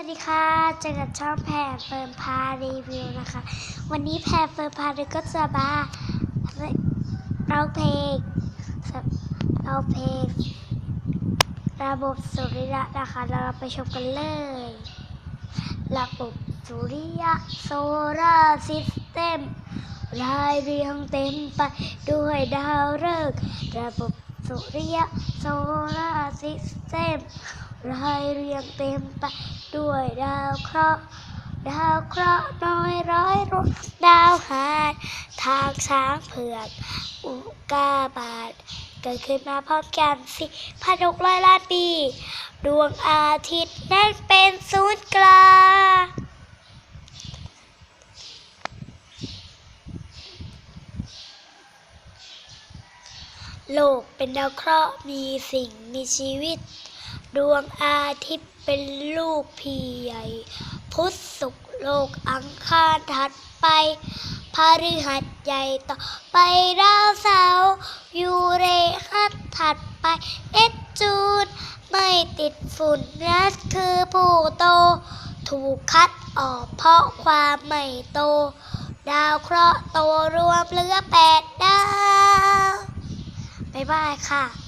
สวัสดีค่ะเจอกับช่องแพรเฟิร์นพารีวิวนะคะ วันนี้แพรเฟิร์นพารีก็จะมาร้องเพลงร้องเพลงระบบสุริยะนะคะเราไปชมกันเลย ระบบสุริยะโซลาร์ซิสเต็มรายเรียงเต็มไปด้วยดาวฤกษ์ระบบสุริยะโซลาร์ซิสเต็ม รายเรียงเต็มไปด้วยดาวเคราะห์ดาวเคราะห์น้อยร้อยรุ่นดาวหางทางช้างเผือกอุกกาบาตเกิดขึ้นมาพร้อมกันสิพันหกร้อยล้านปี ดวงอาทิตย์นั้นเป็นศูนย์กลางโลกเป็นดาวเคราะห์มีสิ่งมีชีวิต ดวงอาทิตย์เป็นลูกพี่ใหญ่ พุธศุกร์โลกอังคารถัดไปพฤหัสใหญ่ต่อไปดาวเสาร์ยูเรนัสถัดไปเนปจูนไม่ติดฝุ่นนัดคือผู้โต ถูกคัดออกเพราะความไม่โต ดาวเคราะห์โตรวมเหลือแปดดาว บ๊ายบายค่ะ